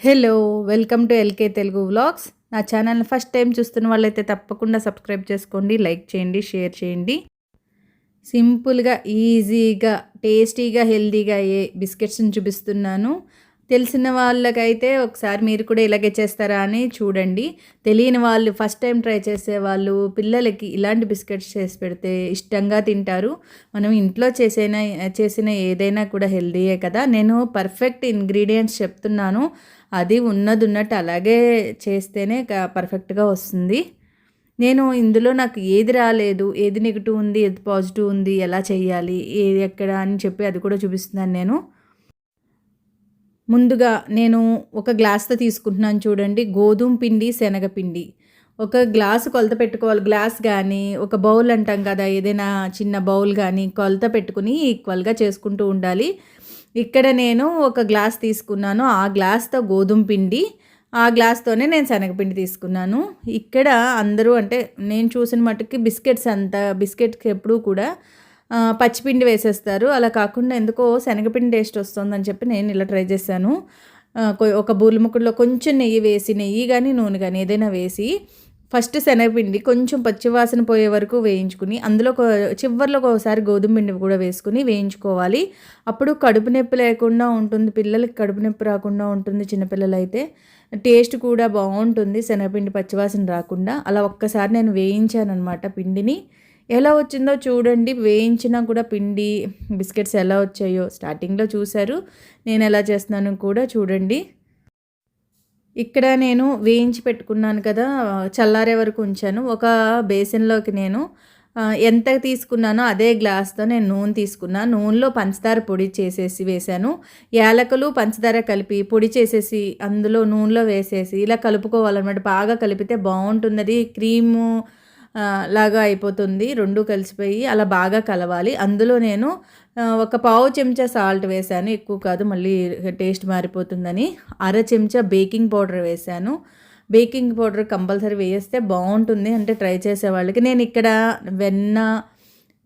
Hello welcome to LK Telugu vlogs. నా ఛానల్ని first time చూస్తున్న వాళ్ళైతే తప్పకుండా సబ్స్క్రైబ్ చేసుకోండి లైక్ చేయండి షేర్ చేయండి. సింపుల్గా ఈజీగా టేస్టీగా హెల్తీగా ఏ బిస్కెట్స్ని చూపిస్తున్నాను. తెలిసిన వాళ్ళకైతే ఒకసారి మీరు కూడా ఇలాగే చేస్తారా అని చూడండి. తెలియని వాళ్ళు ఫస్ట్ టైం ట్రై చేసే వాళ్ళు పిల్లలకి ఇలాంటి బిస్కెట్స్ చేసి పెడితే ఇష్టంగా తింటారు. మనం ఇంట్లో చేసిన చేసిన ఏదైనా కూడా హెల్తీయే కదా. నేను పర్ఫెక్ట్ ఇంగ్రీడియంట్స్ చెప్తున్నాను. అది ఉన్నది ఉన్నట్టు అలాగే చేస్తేనే పర్ఫెక్ట్గా వస్తుంది. నేను ఇందులో నాకు ఏది రాలేదు ఏది నెగిటివ్ ఉంది ఏది పాజిటివ్ ఉంది ఎలా చేయాలి ఏది ఎక్కడ అని చెప్పి అది కూడా చూపిస్తున్నాను నేను. ముందుగా నేను ఒక గ్లాస్తో తీసుకుంటున్నాను చూడండి. గోధుమ పిండి శనగపిండి ఒక గ్లాసు కొలత పెట్టుకోవాలి. గ్లాస్ కానీ ఒక బౌల్ అంటాం కదా ఏదైనా చిన్న బౌల్ కానీ కొలత పెట్టుకుని ఈక్వల్గా చేసుకుంటూ ఉండాలి. ఇక్కడ నేను ఒక గ్లాస్ తీసుకున్నాను. ఆ గ్లాస్తో గోధుమ పిండి ఆ గ్లాస్తోనే నేను శనగపిండి తీసుకున్నాను. ఇక్కడ అందరూ అంటే నేను చూసిన మటుకి బిస్కెట్స్ అంత బిస్కెట్స్ ఎప్పుడూ కూడా పచ్చిపిండి వేసేస్తారు. అలా కాకుండా ఎందుకో శనగపిండి టేస్ట్ వస్తుందని చెప్పి నేను ఇలా ట్రై చేశాను. ఒక బూలిముక్కుడులో కొంచెం నెయ్యి వేసి నెయ్యి కానీ నూనె కానీ ఏదైనా వేసి ఫస్ట్ శనగపిండి కొంచెం పచ్చివాసన పోయే వరకు వేయించుకుని అందులో చివరిలో ఒకసారి గోధుమ పిండి కూడా వేసుకుని వేయించుకోవాలి. అప్పుడు కడుపు నొప్పి లేకుండా ఉంటుంది. పిల్లలకి కడుపు నొప్పి రాకుండా ఉంటుంది చిన్నపిల్లలు అయితే టేస్ట్ కూడా బాగుంటుంది. శనగపిండి పచ్చివాసన రాకుండా. అలా ఒక్కసారి నేను వేయించాను అనమాట పిండిని. ఎలా వచ్చిందో చూడండి. వేయించినా కూడా పిండి బిస్కెట్స్ ఎలా వచ్చాయో స్టార్టింగ్లో చూశారు. నేను ఎలా చేస్తున్నాను కూడా చూడండి. ఇక్కడ నేను వేయించి పెట్టుకున్నాను కదా చల్లారే వరకు ఉంచాను. ఒక బేసిన్లోకి నేను ఎంత తీసుకున్నానో అదే గ్లాస్తో నేను నూనె తీసుకున్నాను నూనెలో పంచదార పొడి చేసేసి వేశాను. యాలకులు పంచదార కలిపి పొడి చేసేసి అందులో నూనెలో వేసేసి ఇలా కలుపుకోవాలన్నమాట. బాగా కలిపితే బాగుంటుంది. క్రీము లాగా అయిపోతుంది. రెండు కలిసిపోయి అలా బాగా కలవాలి. అందులో నేను ఒక పావు చెంచా సాల్ట్ వేశాను. ఎక్కువ కాదు మళ్ళీ టేస్ట్ మారిపోతుందని. అర చెంచా బేకింగ్ పౌడర్ వేశాను. బేకింగ్ పౌడర్ కంపల్సరీ వేస్తే బాగుంటుంది. అంటే ట్రై చేసే వాళ్ళకి. నేను ఇక్కడ వెన్న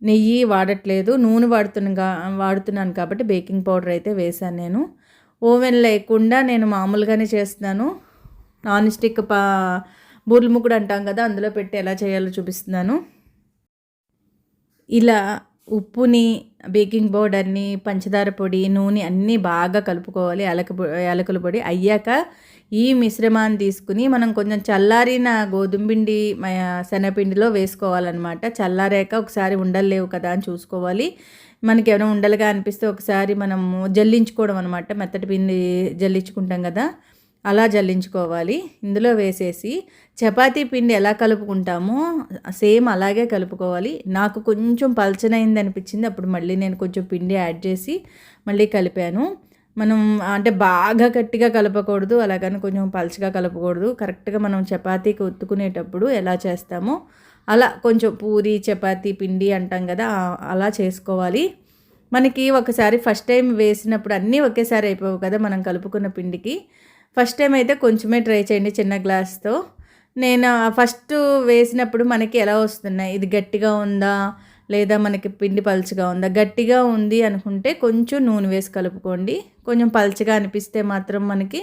నెయ్యి వాడట్లేదు. నూనె వాడుతున్నా వాడుతున్నాను కాబట్టి బేకింగ్ పౌడర్ అయితే వేశాను నేను. ఓవెన్ లేకుండా నేను మామూలుగానే చేస్తున్నాను. నాన్ స్టిక్ పా బూర్లు ముగ్గుడు అంటాం కదా అందులో పెట్టి ఎలా చేయాలో చూపిస్తున్నాను. ఇలా ఉప్పుని బేకింగ్ పౌడర్ని పంచదార పొడి నూనె అన్నీ బాగా కలుపుకోవాలి. అలక యాలకుల పొడి అయ్యాక ఈ మిశ్రమాన్ని తీసుకుని మనం కొంచెం చల్లారిన గోధుమ పిండి శనగపిండిలో వేసుకోవాలన్నమాట. చల్లారాక ఒకసారి ఉండలేవు కదా అని చూసుకోవాలి. మనకి ఏమైనా ఉండలుగా అనిపిస్తే ఒకసారి మనం జల్లించుకోవడం అనమాట మెత్తటి పిండి జల్లించుకుంటాం కదా. అలా జల్లించుకోవాలి. ఇందులో వేసేసి చపాతీ పిండి ఎలా కలుపుకుంటామో సేమ్ అలాగే కలుపుకోవాలి. నాకు కొంచెం పలచనైంది అనిపించింది. అప్పుడు మళ్ళీ నేను కొంచెం పిండి యాడ్ చేసి మళ్ళీ కలిపాను. మనం అంటే బాగా గట్టిగా కలపకూడదు అలాగని కొంచెం పలచగా కలపకూడదు. కరెక్ట్గా మనం చపాతీకి ఒత్తుకునేటప్పుడు ఎలా చేస్తామో అలా కొంచెం పూరి చపాతీ పిండి అంటాం కదా అలా చేసుకోవాలి. మనకి ఒకసారి ఫస్ట్ టైం వేసినప్పుడు అన్నీ ఒకేసారి అయిపోవు కదా మనం కలుపుకున్న పిండికి. ఫస్ట్ టైం అయితే కొంచెమే ట్రై చేయండి చిన్న గ్లాస్తో. నేను ఫస్ట్ వేసినప్పుడు మనకి ఎలా వస్తున్నాయి? ఇది గట్టిగా ఉందా? లేదా మనకి పిండి పలుచగా ఉందా? గట్టిగా ఉంది అనుకుంటే కొంచెం నూనె వేసి కలుపుకోండి. కొంచెం పలుచగా అనిపిస్తే మాత్రం మనకి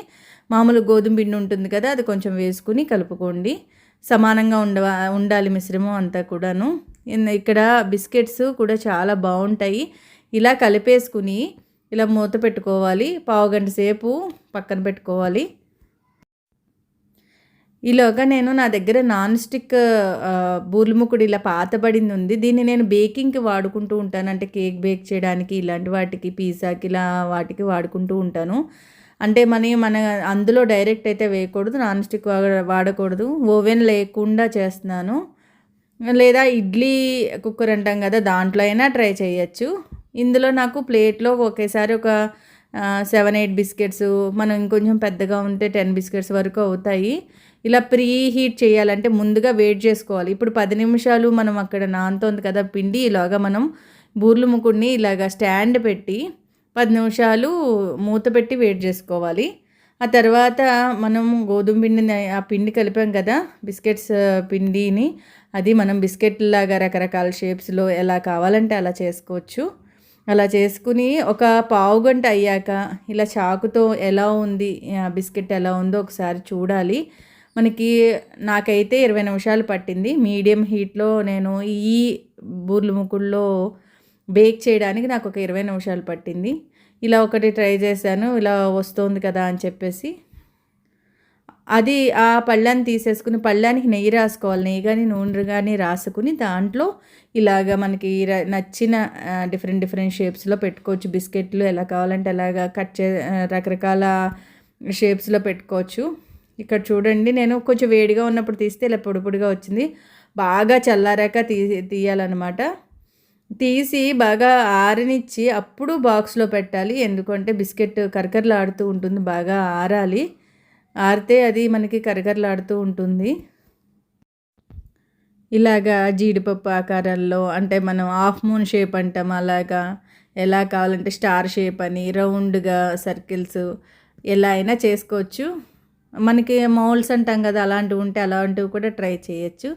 మామూలు గోధుమ పిండి ఉంటుంది కదా అది కొంచెం వేసుకుని కలుపుకోండి. సమానంగా ఉండ ఉండాలి మిశ్రమం అంతా కూడాను. ఇక్కడ బిస్కెట్స్ కూడా చాలా బాగుంటాయి. ఇలా కలిపేసుకుని ఇలా మూత పెట్టుకోవాలి. పావుగంట సేపు పక్కన పెట్టుకోవాలి. ఈలోగా నేను నా దగ్గర నాన్ స్టిక్ బూర్లుముకుడు ఇలా పాతబడింది ఉంది. దీన్ని నేను బేకింగ్కి వాడుకుంటూ ఉంటాను. అంటే కేక్ బేక్ చేయడానికి ఇలాంటి వాటికి పిజ్జాకి ఇలా వాటికి వాడుకుంటూ ఉంటాను. అంటే మన మన అందులో డైరెక్ట్ అయితే వేయకూడదు. నాన్ స్టిక్ వాడకూడదు. ఓవెన్ లేకుండా చేస్తున్నాను. లేదా ఇడ్లీ కుక్కర్ అంటాం కదా దాంట్లో అయినా ట్రై చేయొచ్చు. ఇందులో నాకు ప్లేట్లో ఒకేసారి ఒక సెవెన్ ఎయిట్ బిస్కెట్స్ మనం ఇంకొంచెం పెద్దగా ఉంటే టెన్ బిస్కెట్స్ వరకు అవుతాయి. ఇలా ప్రీ హీట్ చేయాలంటే ముందుగా వెయిట్ చేసుకోవాలి. ఇప్పుడు పది నిమిషాలు మనం అక్కడ నానుతోంది కదా పిండి ఇలాగా మనం బూర్లు ముకుడిని ఇలాగ స్టాండ్ పెట్టి పది నిమిషాలు మూత పెట్టి వెయిట్ చేసుకోవాలి. ఆ తర్వాత మనం గోధుమ పిండిని ఆ పిండి కలిపాం కదా బిస్కెట్స్ పిండిని అది మనం బిస్కెట్ లాగా రకరకాల షేప్స్లో ఎలా కావాలంటే అలా చేసుకోవచ్చు. అలా చేసుకుని ఒక పావు గంట అయ్యాక ఇలా చాకుతో ఎలా ఉంది బిస్కెట్ ఎలా ఉందో ఒకసారి చూడాలి. మనకి నాకైతే ఇరవై నిమిషాలు పట్టింది. మీడియం హీట్లో నేను ఈ బూర్లు ముకుల్లో బేక్ చేయడానికి నాకు ఒక ఇరవై నిమిషాలు పట్టింది. ఇలా ఒకటి ట్రై చేశాను ఇలా వస్తుంది కదా అని చెప్పేసి అది ఆ పళ్ళాన్ని తీసేసుకుని పళ్ళానికి నెయ్యి రాసుకోవాలి. నెయ్యి కానీ నూనె కానీ రాసుకుని దాంట్లో ఇలాగ మనకి నచ్చిన డిఫరెంట్ డిఫరెంట్ షేప్స్లో పెట్టుకోవచ్చు. బిస్కెట్లు ఎలా కావాలంటే అలాగా కట్ చే రకరకాల షేప్స్లో పెట్టుకోవచ్చు. ఇక్కడ చూడండి నేను కొంచెం వేడిగా ఉన్నప్పుడు తీస్తే ఇలా పొడి పొడిగా వచ్చింది. బాగా చల్లారాక తీ తీయాలన్నమాట. తీసి బాగా ఆరనిచ్చి అప్పుడు బాక్స్లో పెట్టాలి. ఎందుకంటే బిస్కెట్ కరకరలాడుతూ ఉంటుంది బాగా ఆరాలి. ఆరితే అది మనకి కరకరలాడుతూ ఉంటుంది. ఇలాగా జీడిపప్పు ఆకారాల్లో అంటే మనం హాఫ్ మూన్ షేప్ అంటాం అలాగా. ఎలా కావాలంటే స్టార్ షేప్ అని రౌండ్గా సర్కిల్స్ ఎలా అయినా చేసుకోవచ్చు. మనకి మౌల్స్ అంటాం కదా అలాంటివి ఉంటే అలాంటివి కూడా ట్రై చేయొచ్చు.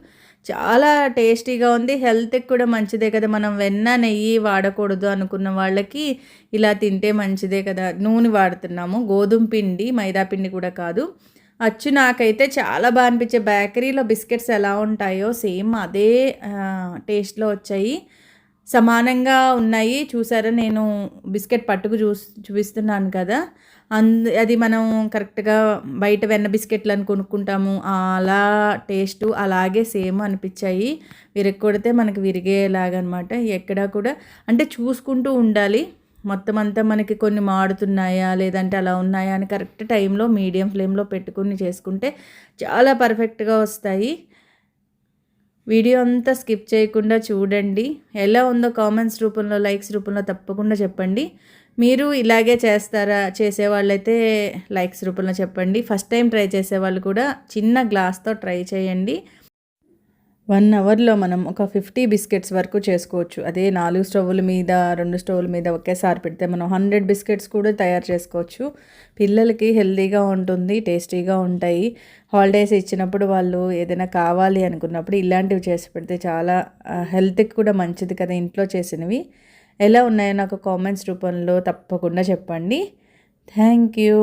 చాలా టేస్టీగా ఉంది. హెల్త్కి కూడా మంచిదే కదా. మనం వెన్న నెయ్యి వాడకూడదు అనుకున్న వాళ్ళకి ఇలా తింటే మంచిదే కదా. నూనె వాడుతున్నాము. గోధుమ పిండి మైదా పిండి కూడా కాదు. అచ్చు నాకైతే చాలా బాగా అనిపించే బేకరీలో బిస్కెట్స్ ఎలా ఉంటాయో సేమ్ అదే టేస్ట్లో వచ్చాయి. సమానంగా ఉన్నాయి. చూసారా? నేను బిస్కెట్ పట్టుకు చూ చూపిస్తున్నాను కదా? అందు అది మనం కరెక్ట్గా బయట వెన్న బిస్కెట్లు అని కొనుక్కుంటాము. అలా టేస్ట్ అలాగే సేమ్ అనిపించాయి. విరగకొడితే మనకి విరిగేలాగనమాట. ఎక్కడా కూడా అంటే చూసుకుంటూ ఉండాలి. మొత్తం అంతా మనకి కొన్ని మాడుతున్నాయా? లేదంటే అలా ఉన్నాయా? అని కరెక్ట్ టైంలో మీడియం ఫ్లేమ్లో పెట్టుకుని చేసుకుంటే చాలా పర్ఫెక్ట్గా వస్తాయి. వీడియో అంతా స్కిప్ చేయకుండా చూడండి. ఎలా ఉందో కామెంట్స్ రూపంలో లైక్స్ రూపంలో తప్పకుండా చెప్పండి. మీరు ఇలాగే చేస్తారా చేసేవాళ్ళైతే లైక్స్ రూపంలో చెప్పండి. ఫస్ట్ టైం ట్రై చేసేవాళ్ళు కూడా చిన్న గ్లాస్తో ట్రై చేయండి. వన్ అవర్లో మనం ఒక ఫిఫ్టీ బిస్కెట్స్ వరకు చేసుకోవచ్చు. అదే నాలుగు స్టవ్ల మీద రెండు స్టవ్ల మీద ఒకేసారి పెడితే మనం హండ్రెడ్ బిస్కెట్స్ కూడా తయారు చేసుకోవచ్చు. పిల్లలకి హెల్తీగా ఉంటుంది టేస్టీగా ఉంటాయి. హాలిడేస్ ఇచ్చినప్పుడు వాళ్ళు ఏదైనా కావాలి అనుకున్నప్పుడు ఇలాంటివి చేసి పెడితే చాలా హెల్త్కి కూడా మంచిది కదా ఇంట్లో చేసినవి. ఎలా ఉన్నాయో నాకు కామెంట్స్ రూపంలో తప్పకుండా చెప్పండి. Thank you.